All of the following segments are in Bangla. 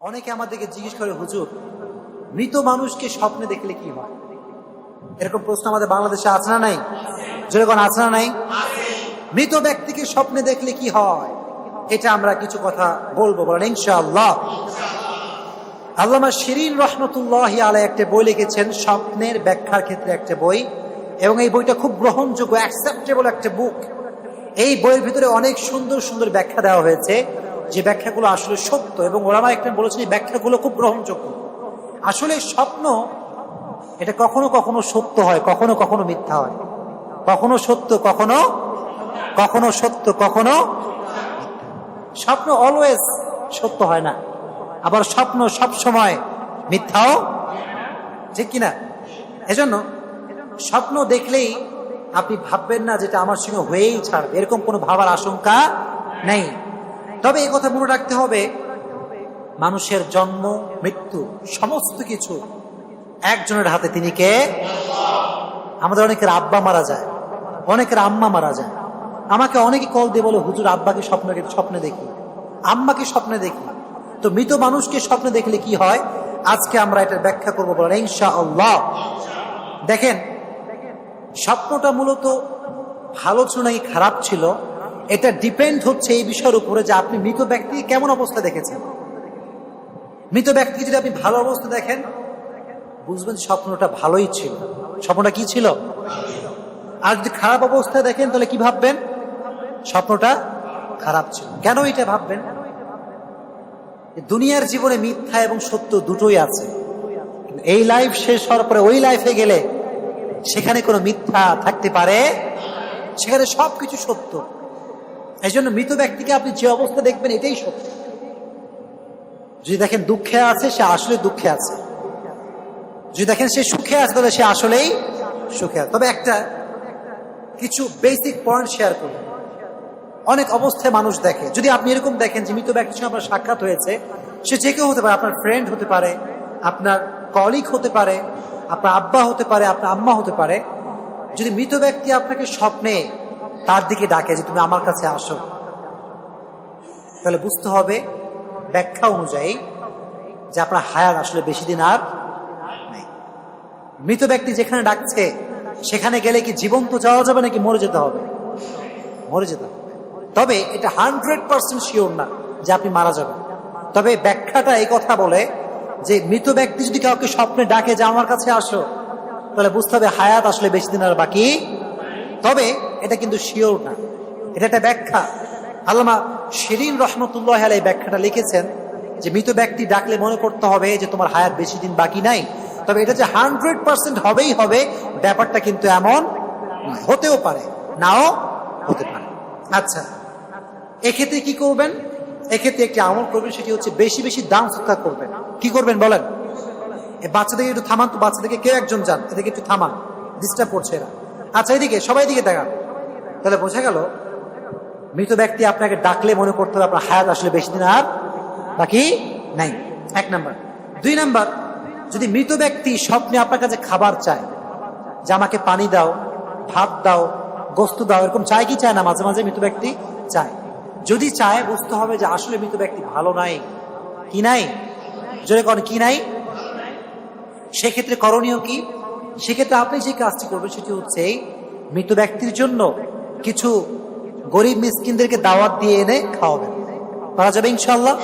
অনেকে আমাদেরকে জিজ্ঞেস করে, হুজুর, মৃত মানুষকে স্বপ্নে দেখলে কি হয়? এরকম প্রশ্ন আমাদের বাংলাদেশে আছে না নাই? যেরকম আছে না নাই? মৃত ব্যক্তিকে স্বপ্নে দেখলে কি হয়? এটা আমরা কিছু কথা বলব, বলেন, ইনশাআল্লাহ। আল্লামা শিরিন রহমতুল্লাহ আলাই একটা বই লিখেছেন, স্বপ্নের ব্যাখ্যার ক্ষেত্রে একটা বই, এবং এই বইটা খুব গ্রহণযোগ্য অ্যাকসেপ্টেবল একটা বুক এই বইয়ের ভিতরে অনেক সুন্দর সুন্দর ব্যাখ্যা দেওয়া হয়েছে। যে ব্যাখ্যাগুলো আসলে সত্য, এবং ওরামা একটা বলেছেন এই ব্যাখ্যাগুলো খুব গ্রহণযোগ্য। আসলে স্বপ্ন, এটা কখনো কখনো সত্য হয়, কখনো কখনো মিথ্যা হয়। কখনো সত্য, কখনো কখনো সত্য, কখনো স্বপ্ন অলওয়েজ সত্য হয় না। আবার স্বপ্ন সব সময় মিথ্যাও ঠিক কিনা? এজন্য স্বপ্ন দেখলেই আপনি ভাববেন না যেটা আমার সঙ্গে হয়েই ছাড়বে, এরকম কোনো ভাবার আশঙ্কা নেই। তবে এই কথা মনে রাখতে হবে, মানুষের জন্ম, মৃত্যু, সমস্ত কিছু একজনের হাতে তিনি কে? আমাদের অনেকের আব্বা মারা যায়, অনেকের আম্মা মারা যায়। আমাকে অনেকে কল দিয়ে বলে, হুজুর আব্বাকে স্বপ্নে স্বপ্নে দেখি? আম্মাকে স্বপ্নে দেখি? তো মৃত মানুষকে স্বপ্নে দেখলে কি হয়? আজকে আমরা এটার ব্যাখ্যা করব বলেন ইনশা আল্লাহ দেখেন, স্বপ্নটা মূলত ভালো ছিল নাকি খারাপ ছিল এটা ডিপেন্ড হচ্ছে এই বিষয়ের উপরে যে আপনি মৃত ব্যক্তি কেমন অবস্থা দেখেছেন। মৃত ব্যক্তিকে যদি আপনি ভালো অবস্থা দেখেন, বুঝবেন স্বপ্নটা ভালোই ছিল। স্বপ্নটা কি ছিল? আর যদি খারাপ অবস্থায় দেখেন, তাহলে কি ভাববেন? স্বপ্নটা খারাপ ছিল। কেন এটা ভাববেন? দুনিয়ার জীবনে মিথ্যা এবং সত্য দুটোই আছে। এই লাইফ শেষ হওয়ার পরে ওই লাইফে গেলে সেখানে কোনো মিথ্যা থাকতে পারে? সেখানে সবকিছু সত্য। এই জন্য মৃত ব্যক্তিকে আপনি যে অবস্থা দেখবেন, এটাই সত্য। যদি দেখেন দুঃখে আছে, সে আসলে দুঃখে আছে। যদি দেখেন সে সুখে আছে, তাহলে সে আসলেই সুখে আছে। তবে একটা কিছু বেসিক পয়েন্ট শেয়ার করুন। অনেক অবস্থায় মানুষ দেখে। যদি আপনি এরকম দেখেন যে মৃত ব্যক্তির সঙ্গে আপনার সাক্ষাৎ হয়েছে, সে যে কেউ হতে পারে, আপনার ফ্রেন্ড হতে পারে, আপনার কলিগ হতে পারে, আপনার আব্বা হতে পারে, আপনার আম্মা হতে পারে। যদি মৃত ব্যক্তি আপনাকে স্বপ্নে তার দিকে ডাকে যে, তুমি আমার কাছে আসো। তাহলে বুঝতে হবে, ব্যাখ্যা অনুযায়ী যে আপনার হায়াত আসলে বেশি দিন আর নেই। মৃত ব্যক্তি যেখানে ডাকছে, সেখানে গেলে কি জীবন্ত যাওয়া যাবে নাকি মরে যেতে হবে? মরে যেতে হবে। তবে এটা হান্ড্রেড পার্সেন্ট শিওর না যে আপনি মারা যাবেন। তবে ব্যাখ্যাটা এই কথা বলে যে, মৃত ব্যক্তি যদি কাউকে স্বপ্নে ডাকে যে, আমার কাছে আসো, তাহলে বুঝতে হবে হায়াত আসলে বেশি দিন আর বাকি তবে এটা কিন্তু শিওর না। এটা একটা ব্যাখ্যা। আল্লামা শিরিন রহমতুল্লাহ এই ব্যাখ্যাটা লিখেছেন যে মৃত ব্যক্তি ডাকলে মনে করতে হবে যে তোমার হায়াত বেশি দিন বাকি নাই। তবে এটা যে হান্ড্রেড পার্সেন্ট হবেই হবে, ব্যাপারটা কিন্তু এমন হতেও পারে, নাও হতে পারে। আচ্ছা এক্ষেত্রে কি করবেন? এক্ষেত্রে একটি আমল করবেন, সেটি হচ্ছে বেশি বেশি দাম সৎকার করবেন। কি করবেন বলেন? বাচ্চাদেরকে একটু থামান তো, বাচ্চাদেরকে কেউ একজন যান, এদেরকে একটু থামান ডিস্টার্ব করছে এরা। আচ্ছা এদিকে, সবাই দিকে দেখান তাহলে বোঝা গেল, মৃত ব্যক্তি আপনাকে ডাকলে মনে করতে হবে আপনার হায়াত আসলে বেশি দিন আর বাকি নাই। এক নাম্বার। দুই নাম্বার, যদি মৃত ব্যক্তি স্বপ্নে আপনার কাছে খাবার চায়, যে আমাকে পানি দাও, ভাত দাও, গোস্ত দাও, এরকম চায় কি চায় না? মাঝে মাঝে মৃত ব্যক্তি চায়। যদি চায়, বুঝতে হবে যে আসলে মৃত ব্যক্তি ভালো নাই। কি নাই? জোরে করেন কি নাই? সেক্ষেত্রে করণীয় কি? সেক্ষেত্রে আপনি যে কাজটি করবেন, সেটি হচ্ছে মৃত ব্যক্তির জন্য কিছু গরিব মিসকিনদেরকে দাওয়াত দিয়ে এনে খাওয়াবেন পারা যাবে ইনশাল্লাহ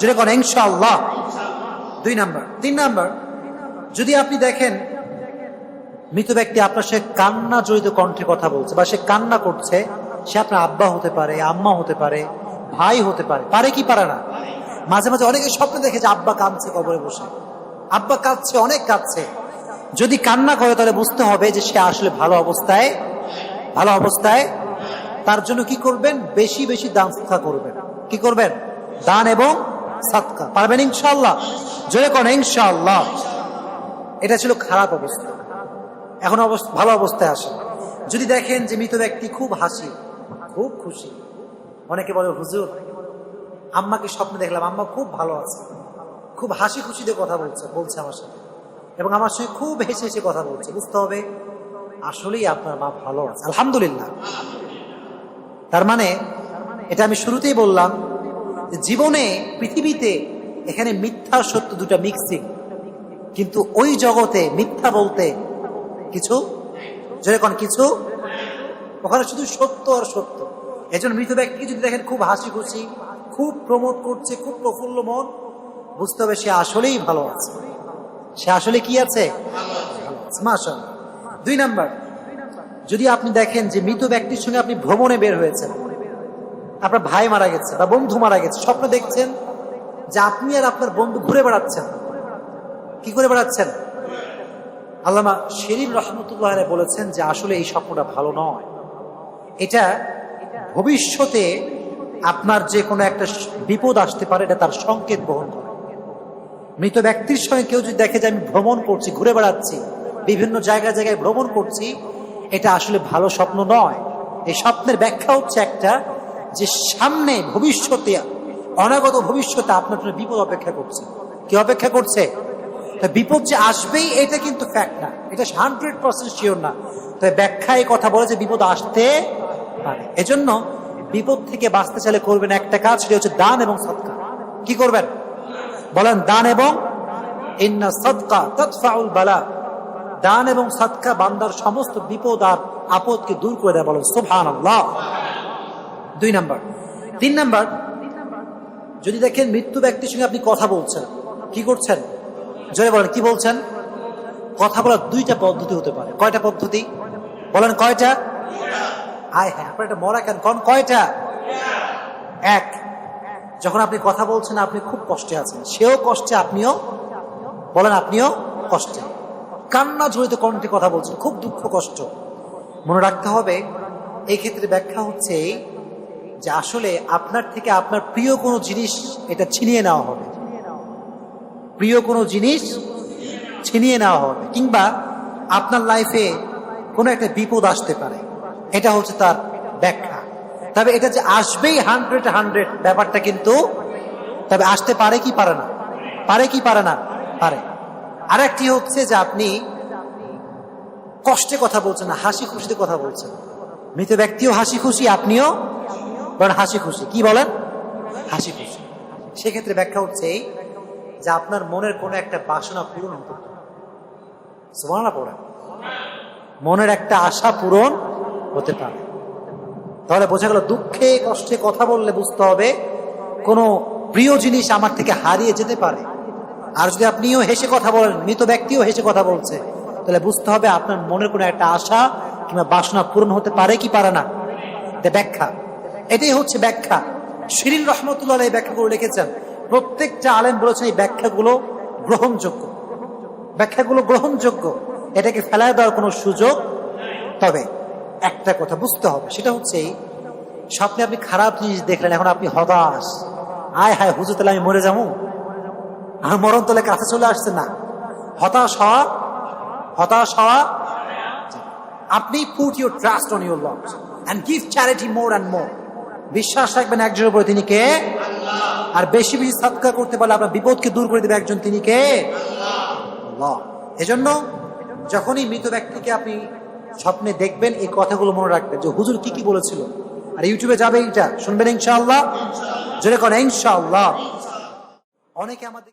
জোরে করেন ইনশাল্লাহ দুই নাম্বার। তিন নাম্বার, যদি আপনি দেখেন মৃত ব্যক্তি আপনার সে কান্না জড়িত কণ্ঠে কথা বলছে বা সে কান্না করছে, সে আপনার আব্বা হতে পারে, আম্মা হতে পারে, ভাই হতে পারে পারে কি পারে না? মাঝে মাঝে অনেকে স্বপ্ন দেখে যে আব্বা কাঁদছে কবরে বসে। আব্বা কাঁদছে, অনেক কাঁদছে। যদি কান্না করে তাহলে বুঝতে হবে যে সে আসলে ভালো অবস্থায় ভালো অবস্থায়, তার জন্য কি করবেন? বেশি বেশি দান করবেন। কি করবেন? দান এবং সাদকা। পারবেন ইনশাল্লাহ জোরে কোন ইনশাল্লাহ এটা ছিল খারাপ অবস্থা। এখন অবস্থা, ভালো অবস্থায় আসে। যদি দেখেন যে মৃত ব্যক্তি খুব হাসি, খুব খুশি, অনেকে বলে, হুজুর, আম্মাকে স্বপ্নে দেখলাম, আম্মা খুব ভালো আছে। খুব হাসি খুশিতে কথা বলছে বলছে আমার সাথে। এবং আমার সঙ্গে খুব হেসে হেসে কথা বলছে, বুঝতে হবে আসলেই আপনার মা ভালো আছে। আলহামদুলিল্লাহ। তার মানে এটা আমি শুরুতেই বললাম জীবনে পৃথিবীতে এখানে মিথ্যা, সত্য দুটা মিক্সিং কিন্তু ওই জগতে মিথ্যা বলতে কিছু? যেরকম কিছু? ওখানে শুধু সত্য আর সত্য। এজন্য মৃত ব্যক্তিকে যদি দেখেন, খুব হাসি খুশি খুব প্রমোদ করছে, খুব প্রফুল্ল মন, বুঝতে হবে সে আসলেই ভালো আছে। সে আসলে কি আছে? মাশাল দুই নাম্বার, যদি আপনি দেখেন যে মৃত ব্যক্তির সঙ্গে আপনি ভ্রমণে বের হয়েছেন, আপনার ভাই মারা গেছে বা বন্ধু মারা গেছে, স্বপ্ন দেখছেন যে আপনি আর আপনার বন্ধু ঘুরে বেড়াচ্ছেন। কি করে বেড়াচ্ছেন? আল্লামা শেরিন রহমতুল্লাহ বলেছেন যে আসলে এই স্বপ্নটা ভালো নয়। এটা ভবিষ্যতে আপনার যে কোনো একটা বিপদ আসতে পারে, এটা তার সংকেত বহন করে। মৃত ব্যক্তির সঙ্গে কেউ যদি দেখে যে আমি ভ্রমণ করছি, ঘুরে বেড়াচ্ছি বিভিন্ন জায়গায় জায়গায় ভ্রমণ করছি, এটা আসলে ভালো স্বপ্ন নয়। এই স্বপ্নের ব্যাখ্যা হচ্ছে একটা যে সামনে ভবিষ্যতে, অনাগত ভবিষ্যতে আপনার জন্য বিপদ অপেক্ষা করছে। কি অপেক্ষা করছে? বিপদ যে আসবেই, এটা কিন্তু ফ্যাক্ট না। এটা হান্ড্রেড পার্সেন্ট শিওর না। তবে ব্যাখ্যা এই কথা বলে যে বিপদ আসতে পারে। এজন্য বিপদ থেকে বাঁচতে চাইলে করবেন একটা কাজ, সেটা হচ্ছে দান এবং সৎকার। কি করবেন? বলেন, দান এবং ইন্না সদকা তৎফাউল বালা। দান এবং সৎকা বান্দার সমস্ত বিপদ আর আপদকে দূর করে দেয় বলেন আল্লাহ দুই নাম্বার। তিন নাম্বার, যদি দেখেন মৃত্যু ব্যক্তির সঙ্গে আপনি কথা বলছেন, কি করছেন? জয় বলেন, কি বলছেন? কথা বলার দুইটা পদ্ধতি হতে পারে। কয়টা পদ্ধতি? বলেন কয়টা? আয় হ্যাঁ আপনার এটা মরা কেন? কন কয়টা? এক, যখন আপনি কথা বলছেন, আপনি খুব কষ্টে আছেন। সেও কষ্টে, আপনিও বলেন, আপনিও কষ্টে। কান্না জড়িত কণ্ঠে কথা বলছেন খুব দুঃখ, কষ্ট। মনে রাখতে হবে এই ক্ষেত্রে ব্যাখ্যা হচ্ছে যে আসলে আপনার থেকে আপনার প্রিয় কোনো জিনিস এটা ছিনিয়ে নেওয়া হবে। প্রিয় কোনো জিনিস ছিনিয়ে নেওয়া হবে। কিংবা আপনার লাইফে কোনো একটা বিপদ আসতে পারে। এটা হচ্ছে তার ব্যাখ্যা। তবে এটা যে আসবেই হান্ড্রেড হান্ড্রেড ব্যাপারটা কিন্তু, তবে আসতে পারে কি পারে না? পারে কি পারে না? পারে। আরেকটি হচ্ছে যে আপনি কষ্টে কথা বলছেন না হাসি খুশিতে কথা বলছেন। মৃত ব্যক্তিও হাসি খুশি আপনিও বলেন হাসি খুশি কি বলেন? হাসি খুশি সেক্ষেত্রে ব্যাখ্যা হচ্ছে এই যে আপনার মনের কোনো একটা বাসনা পূরণ হতে মনের একটা আশা পূরণ হতে পারে। তাহলে বোঝা গেল দুঃখে, কষ্টে কথা বললে বুঝতে হবে, কোনো প্রিয় জিনিস আমার থেকে হারিয়ে যেতে পারে। আর যদি আপনিও হেসে কথা বলেন, মৃত ব্যক্তিও হেসে কথা বলছে, তাহলে বুঝতে হবে আপনার মনের কোনো একটা আশা কিংবা বাসনা পূরণ হতে পারে কি পারে না। ব্যাখ্যা। এটাই হচ্ছে ব্যাখ্যা। শিরিন রহমতুল্লাহ এই ব্যাখ্যাগুলো লিখেছেন। প্রত্যেকটা আলেম বলেছেন এই ব্যাখ্যাগুলো গ্রহণযোগ্য। ব্যাখ্যাগুলো গ্রহণযোগ্য। এটাকে ফেলায় দেওয়ার কোনো সুযোগ তবে একটা কথা বুঝতে হবে, সেটা হচ্ছে স্বপ্নে আপনি খারাপ জিনিস দেখলেন, এখন আপনি হতাশ। আয় হায়, হুজুর তাহলে আমি মরে যাব? আর মরণ তলে কাছে চলে আসছে না। হতাশ হওয়া হতাশ হওয়া। আপনি put your trust on your lord and give charity more and more বিশ্বাস রাখবেন একজনের উপরে তিনি কে? আর বেশি বেশি সৎকার করতে পারলে আপনার বিপদকে দূর করে দেবে একজন তিনি কে? এজন্য যখনই মৃত ব্যক্তিকে আপনি স্বপ্নে দেখবেন এই কথাগুলো মনে রাখবেন যে হুজুর কি কি বলেছিল? আর ইউটিউবে যাবে এইটা। শুনবেন ইনশাআল্লাহ? করেন ইনশাআল্লাহ। অনেকে আমাদের